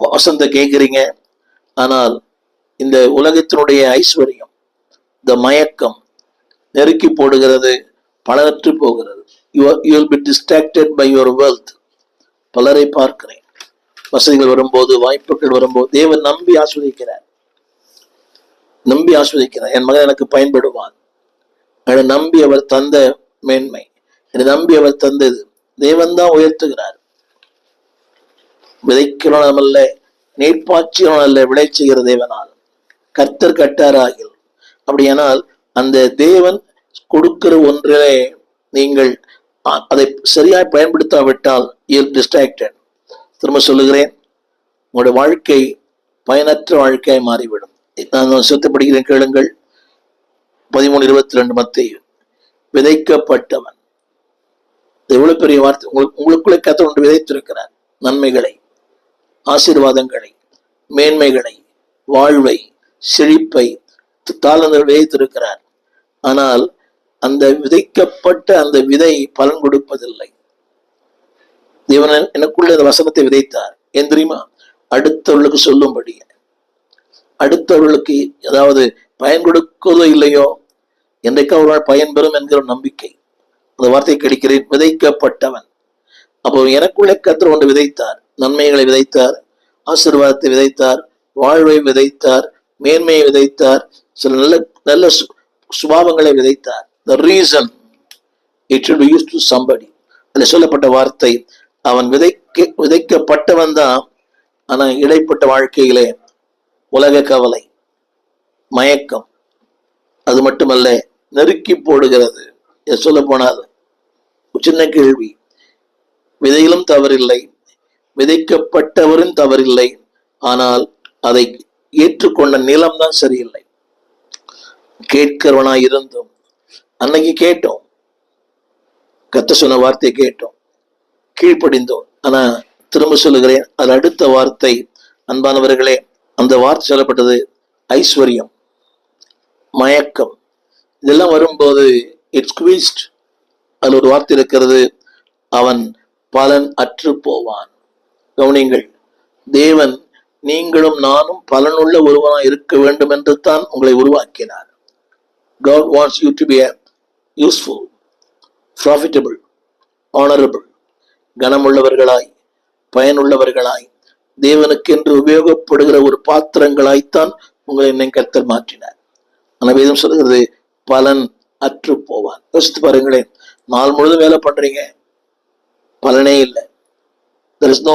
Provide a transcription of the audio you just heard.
வசந்த கேட்குறீங்க ஆனால் இந்த உலகத்தினுடைய ஐஸ்வர்யம் இந்த மயக்கம் நெருக்கி போடுகிறது பலனற்று போகிறது. You be distracted by your wealth பலரை பார்க்கிறேன். வசதிகள் வரும்போது வாய்ப்புகள் வரும்போது தேவன் நம்பி ஆஸ்வதிக்கிறார். நம்பி ஆஸ்வதிக்கிறார். என் மகன் எனக்கு பயன்படுவான். என்னை நம்பி அவர் தந்த மேன்மை. என்னை நம்பி அவர் தந்தது. தேவன் தான் உயர்த்துகிறார். விதைக்கிறவனும் அல்ல நீர்ப்பாய்ச்சியவன் அல்ல விளை செய்கிற தேவனால். கர்த்தர் கட்டாராகில். அப்படியானால் அந்த தேவன் கொடுக்கிற ஒன்றிலே நீங்கள் அதை சரியாய் பயன்படுத்தாவிட்டால் யூ டிஸ்ட்ராக்டட் திரும்ப சொல்லுகிறேன் உங்களுடைய வாழ்க்கை பயனற்ற வாழ்க்கையாய் மாறிவிடும். நான் சுத்தப்படுகிறேன் கேளுங்கள். பதிமூணு இருபத்தி ரெண்டு மத்திய. விதைக்கப்பட்டவன். எவ்வளவு பெரிய வார்த்தை. உங்களுக்கு உங்களுக்குள்ளே கத்த ஒன்று விதைத்திருக்கிறார். நன்மைகளை. ஆசீர்வாதங்களை மேன்மைகளை வாழ்வை செழிப்பை தாளங்கள் விதைத்திருக்கிறார். ஆனால் அந்த விதைக்கப்பட்ட அந்த விதை பலன் கொடுப்பதில்லை. தேவன் எனக்குள்ள இந்த வசனத்தை விதைத்தார். ஏன் தெரியுமா? அடுத்தவர்களுக்கு சொல்லும்படி. அடுத்தவர்களுக்கு அதாவது பயன் கொடுக்கிறதோ இல்லையோ? என்றைக்கு ஒரு பயன் பெறும் என்கிற ஒரு நம்பிக்கை. அந்த வார்த்தை கிடைக்கிறேன் விதைக்கப்பட்டவன். அப்போ எனக்குள்ளே கத்திர ஒன்று விதைத்தார். நன்மைகளை விதைத்தார் ஆசீர்வாதத்தை விதைத்தார் வாழ்வை விதைத்தார் மேன்மையை விதைத்தார் சில நல்ல நல்ல சுபாவங்களை விதைத்தார். The reason it should use to somebody அதில் சொல்லப்பட்ட வார்த்தை அவன் விதைக்க விதைக்கப்பட்டவன் தான் ஆனால் இடைப்பட்ட வாழ்க்கையிலே உலக கவலை மயக்கம் அது மட்டுமல்ல நெருக்கி போடுகிறது. சொல்ல போனால் ஒரு சின்ன கேள்வி விதையிலும் தவறில்லை. விதைக்கப்பட்டவரும் தவறில்லை. ஆனால் அதை ஏற்றுக்கொண்ட நிலம்தான் சரியில்லை. கேட்கிறவனாய் இருந்தும் அன்னைக்கு கேட்டோம். கத்த சொன்ன வார்த்தையை கேட்டோம். கீழ்ப்படிந்தோம். ஆனா திரும்ப சொல்லுகிறேன் அது அடுத்த வார்த்தை. அன்பானவர்களே அந்த வார்த்தை சொல்லப்பட்டது ஐஸ்வர்யம் மயக்கம். இதெல்லாம் வரும்போது இட்ஸ் குவிஸ்ட் அதில் ஒரு வார்த்தை இருக்கிறது அவன் பலன் அற்று போவான். கவனியுங்கள். தேவன் நீங்களும் நானும் பலனுள்ள ஒருவனாக இருக்க வேண்டும் என்று தான் உங்களை உருவாக்கினார். God wants you to be useful profitable honourable கனமுள்ளவர்களாய் பயனுள்ளவர்களாய் தேவனுக்கென்று உபயோகப்படுகிற ஒரு பாத்திரங்களாய்த்தான் உங்களை என்னை கர்த்தர் மாற்றினார். ஆனால் வேதம் சொல்கிறது பலன் அற்று போவான். யோசித்து பாருங்களேன் நாள் முழுதும் வேலை பண்றீங்க பலனே இல்லை. There is no